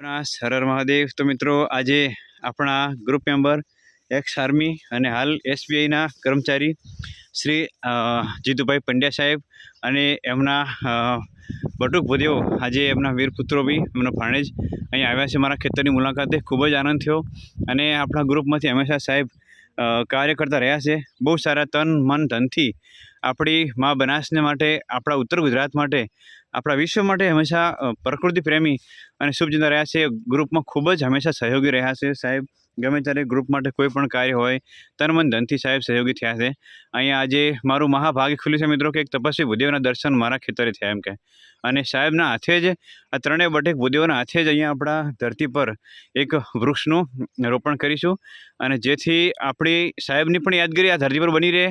આપણા સરર મહાદેવ. તો મિત્રો, આજે આપણા ગ્રુપ મેમ્બર એક્સ આર્મી અને હાલ એસબીઆઈના કર્મચારી શ્રી જીતુભાઈ પંડ્યા સાહેબ અને એમના બટુક ભૂદેવો. આજે એમના વીરપુત્રો બી એમના ભાણેજ અહીં આવ્યા છે મારા ખેતરની મુલાકાતે. ખૂબ જ આનંદ થયો અને આપણા ગ્રુપમાંથી હંમેશા સાહેબ કાર્ય કરતા રહ્યા છે. બહુ સારા તન, મન, ધનથી આપણી મા બનાસને માટે, આપણા ઉત્તર ગુજરાત માટે આપણા વિશ્વ માટે હંમેશા પ્રકૃતિ પ્રેમી અને શુભચિંતા રહ્યા છે. ગ્રુપમાં ખૂબ જ હંમેશા સહયોગી રહ્યા છે સાહેબ. ગમે ત્યારે ગ્રુપ માટે કોઈ પણ કાર્ય હોય, તન મન ધનથી સાહેબ સહયોગી થયા છે. અહીંયા આજે મારું મહાભાગ્ય ખુલ્યું છે મિત્રો કે એક તપસ્વી ભૂદેવના દર્શન મારા ખેતરે થયા એમ કે. અને સાહેબના હાથે જ, આ ત્રણેય બટેક ભૂદેવોના હાથે જ અહીંયા આપણા ધરતી પર એક વૃક્ષનું રોપણ કરીશું. અને જેથી આપણી સાહેબની પણ યાદગીરી આ ધરતી પર બની રહે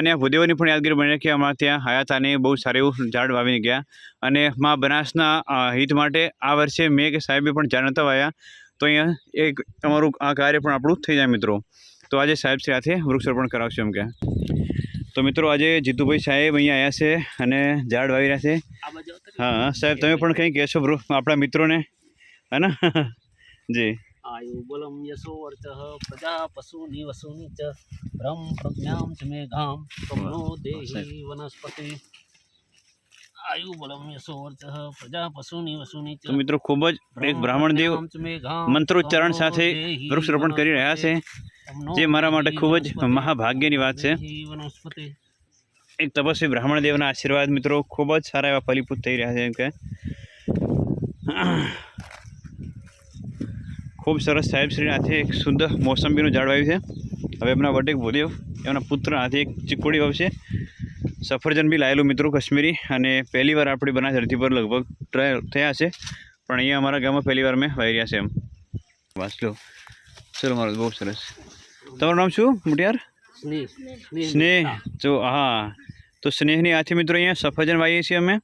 અને આ ભૂદેવોની પણ યાદગીરી બની રહે કે અમારા ત્યાં હયાતાને બહુ સારું એવું ઝાડ વાવીને ગયા. અને મા બનાસના હિત માટે આ વર્ષે મેં કે સાહેબે પણ જાણ નતા વાયા. તો અહીંયા એક તમારું આ કાર્ય પણ આપણું થઈ જાય મિત્રો. તો આજે સાહેબ સાથે વૃક્ષારોપણ કરાવશું એમ કે. તો મિત્રો આજે જીતુભાઈ સાહેબ અહીંયા આવ્યા છે અને ઝાડ વાવી રહ્યા છે. હા સાહેબ તમે પણ કંઈ કહેશો આપણા મિત્રોને? હે ને? જી. આયુ બલમ યશો વર્ચઃ પ્રજા પશુની નિવસુની ચ બ્રહ્મ પ્રજ્ઞામ ચ મે ગામ કમનો દેહી વનસ્પતિ. આયુ બલમ પ્રજા તો મિત્રો ખૂબ જ એક બ્રાહ્મણ દેવ મંત્રોચ્ચારણ સાથે વૃક્ષરોપણ કરી રહ્યા છે જે મારા માટે ખૂબ જ મહાભાગ્યની વાત છે. એક તપસ્વી બ્રાહ્મણ દેવના આશીર્વાદ મિત્રો ખૂબ જ સારા એવા ફલીભૂત થઈ રહ્યા છે એમ કે. ખૂબ સરસ સાહેબશ્રીના હાથે એક સુંદર મોસંબીનું ઝાડ વાવ્યું છે. હવે એમના વટેક ભૂદેવ એમના પુત્ર હાથે એક ચીકુડી વાવશે. સફરજન બી લાયેલું મિત્રો કશ્મીરી અને પહેલી વાર આપણી બના ધરતી પર લગભગ ટ્રાય થયા છે. પણ અહીંયા અમારા ગામમાં પહેલી વાર મેં રહ્યા છે એમ. વાંચલો ચલો મારો બહુ સરસ. તમારું નામ શું મુટિયાર? સ્નેહ. સ્નેહ. જો હા. તો સ્નેહની હાથી મિત્રો અહીંયા સફરજન વાવીએ છીએ અમે.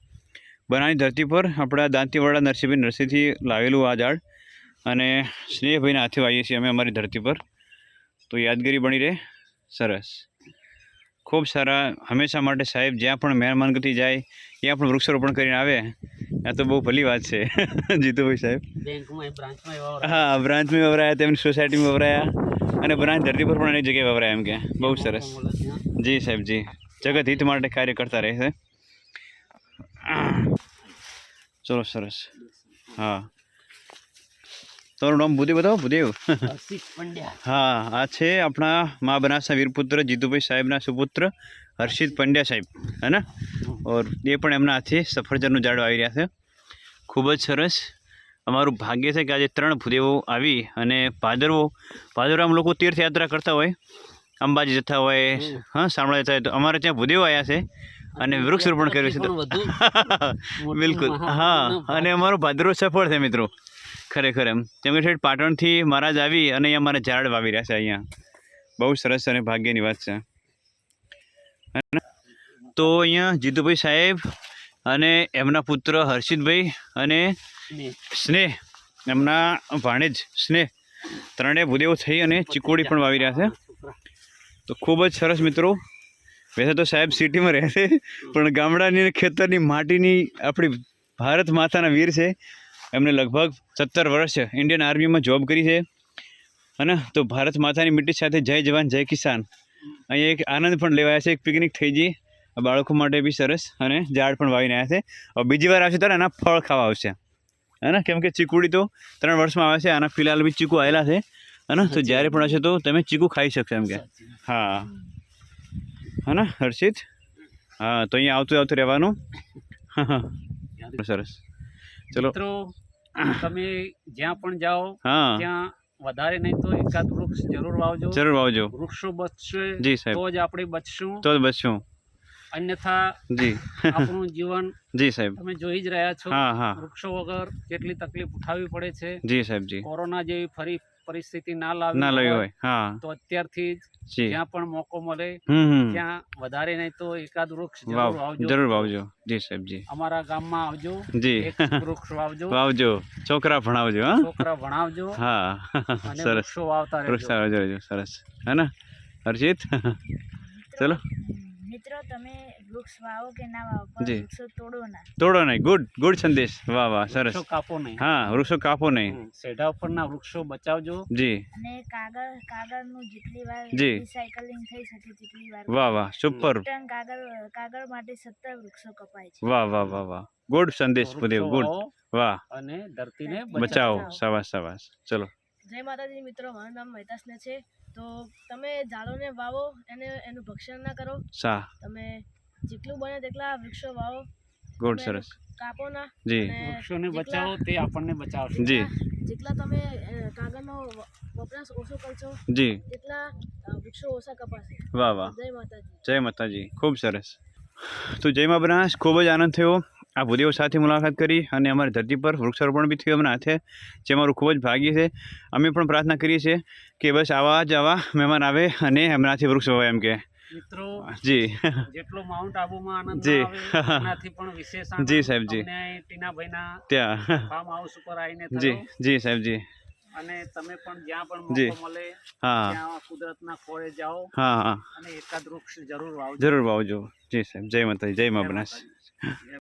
બનાની ધરતી પર આપણા દાંતીવાડા નરસિંહભાઈ નરસિંહથી લાવેલું આ ઝાડ. અને સ્નેહભાઈના હાથે વાવીએ છીએ અમે અમારી ધરતી પર. તો યાદગીરી બની રહે. સરસ. ખૂબ સારા. હંમેશા માટે સાહેબ જ્યાં પણ મહેરબાનગતિ જાય ત્યાં પણ વૃક્ષારોપણ કરીને આવે આ તો બહુ ભલી વાત છે. જીતુભાઈ સાહેબ. હા બ્રાન્ચમાં વપરાયા તેમની સોસાયટીમાં વપરાયા અને બ્રાન્ચ ધરતી પર પણ અનેક જગ્યાએ વપરાયા એમ કે. બહુ સરસ. જી સાહેબ જી. જગત હિત માટે કાર્ય કરતા રહે છે. ચલો સરસ. હા. તમારું નામ ભૂદેવ બતાવો ભૂદેવ. હા આ છે આપણા મા બનાસના વીરપુત્ર જીતુભાઈ સાહેબના સુપુત્ર હર્ષિત પંડ્યા સાહેબ હે ને? ઓર એ પણ એમના હાથે સફરજનનું ઝાડ આવી રહ્યા છે. ખૂબ જ સરસ. અમારું ભાગ્ય છે કે આજે ત્રણ ભૂદેવો આવી અને ભાદરવો ભાદરવામાં લોકો તીર્થયાત્રા કરતા હોય અંબાજી જતા હોય હા શામળા જતા હોય તો અમારે ત્યાં ભૂદેવો આવ્યા છે અને વૃક્ષરોપણ કર્યું છે. બિલકુલ. હા અને અમારો ભાદરવો સફળ છે મિત્રો. ખરેખર એમ. કેમ કે ઠેઠ પાટણથી મહારાજ આવી અને અહીંયા મારા ઝાડ વાવી રહ્યા છે અહીંયા. બહુ સરસ અને ભાગ્યની વાત છે. હે ને? તો અહીંયા જીતુભાઈ સાહેબ અને એમના પુત્ર હર્ષિતભાઈ અને સ્નેહ. સ્નેહ. એમના ભાણેજ સ્નેહ. ત્રણેય ભૂદેવો થઈ અને ચીકોડી પણ વાવી રહ્યા છે. તો ખૂબ જ સરસ મિત્રો. વૈસે તો સાહેબ સિટીમાં રહે છે પણ ગામડાની ખેતરની માટીની આપણી ભારત માતાના વીર છે. એમને લગભગ સત્તર વર્ષ ઇન્ડિયન આર્મીમાં જોબ કરી છે. અને તો ભારત માતાની મીઠી સાથે જય જવાન, જય કિસાન. અહીંયા એક આનંદ પણ લેવાયા છે. એક પિકનિક થઈ જઈ બાળકો માટે બી સરસ અને ઝાડ પણ વાવીને આવ્યા છે. બીજી વાર આવશે ત્યારે એના ફળ ખાવા આવશે. હે કેમ કે ચીકુડી તો ત્રણ વર્ષમાં આવે છે. આના ફિલહાલ બી ચીકુ આવેલા છે. હે તો જ્યારે પણ હશે તો તમે ચીકુ ખાઈ શકશો એમ કે. હા. હા ને? હર્ષિત? હા, તો અહીંયા આવતું આવતું રહેવાનું સરસ. ચલો. તમે જ્યાં પણ જાઓ ત્યાં વધારે નહીં તો એકાદ વૃક્ષ જરૂર વાવજો. જરૂર વાવજો. વૃક્ષો બચશે જી સાહેબ. તો જ આપણે બચશું. તો જ બચશું. અન્યથા જી. આપણું જીવન જી સાહેબ. તમે જોઈ જ રહ્યા છો. વૃક્ષો વગર કેટલી તકલીફ ઉઠાવવી પડે છે. જી સાહેબ જી. કોરોના જેવી ફરી પરિસ્થિતિ ના લાવી ના લઈ હોય હા. તો અત્યારથી જ જ્યાં પણ મોકો મળે ત્યાં વધારે નહીં તો એકાદ વૃક્ષ જરૂર વાવજો જરૂર વાવજો. જી સાહેબજી અમારા ગામમાં આવજો જી. વૃક્ષ વાવજો. વાવજો. છોકરા ભણાવજો હા? છોકરા ભણાવજો. હા. સરસ. વૃક્ષો વાવતા રહેજો. આવજો વાવજો સરસ. હે ને? હર્ષિત? ચલો. મિત્રો તમે વૃક્ષ વાવો કે ના વાવો પણ વૃક્ષો તોડો ના. તોડો નહીં. ગુડ ગુડ સંદેશ. વાહ વાહ સરસ. વૃક્ષો કાપો નહીં. હા વૃક્ષો કાપો નહીં. સેઢા ઉપરના વૃક્ષો બચાવજો. જી. અને કાગળ કાગળનું જેટલી વાર જી. રિસાયકલિંગ થઈ શકે તેટલી વાર. વાહ વાહ સુપર ટન કાગળ કાગળ માટે સત્તર વૃક્ષો કપાય છે. વાહ વાહ વાહ વાહ. ગુડ સંદેશ પુદેવ ગુડ. વાહ. અને ધરતીને બચાવો. સવાસ સવાસ. શાબાશ ચલો. જય માતાજી મિત્રો મારું નામ મહેતાસને છે. તો તમે ઝાડોને વાવો એને એનું ભક્ષણ ના કરો. સા. તમે જેટલું બને તેટલા વૃક્ષો વાવો. ગુડ સરસ. કાપો ના. જી. વૃક્ષોને બચાવો તે આપણને બચાવશે. જી. જેટલા તમે કાગળનો વપરાશ ઓછો કરશો જી. એટલા વૃક્ષો ઓછા કપાશે. વાહ વાહ. જય માતાજી. જય માતાજી. ખૂબ સરસ. તો જય મા બનાસ ખૂબ જ આનંદ થયો. આ ભૂદેવ સાથે મુલાકાત કરી અને અમારી ધરતી પર વૃક્ષારોપણ બી થયું હમણાં હાથે જે અમારું ખૂબ જ ભાગ્ય છે. અમે પણ પ્રાર્થના કરીએ છીએ કે બસ આવા જ આવા મહેમાન આવે અને એમનાથી વૃક્ષ હોય એમ કે. મિત્રો જી. જેટલો માઉન્ટ આબુમાં આનંદ જી. એનાથી પણ વિશેષ જી સાહેબ, જી. ટીનાભાઈના ત્યાં. ફાર્મ હાઉસ ઉપર આવીને જી જી સાહેબ જી. અને તમે પણ જ્યાં પણ મોકો મળે હા. ત્યાં કુદરતના ખોળે જાઓ. હા હા. અને એકાદ વૃક્ષ જરૂર વાવજો. જરૂર વાવજો. જી સાહેબ જય માતાજી જય મા બનાસ.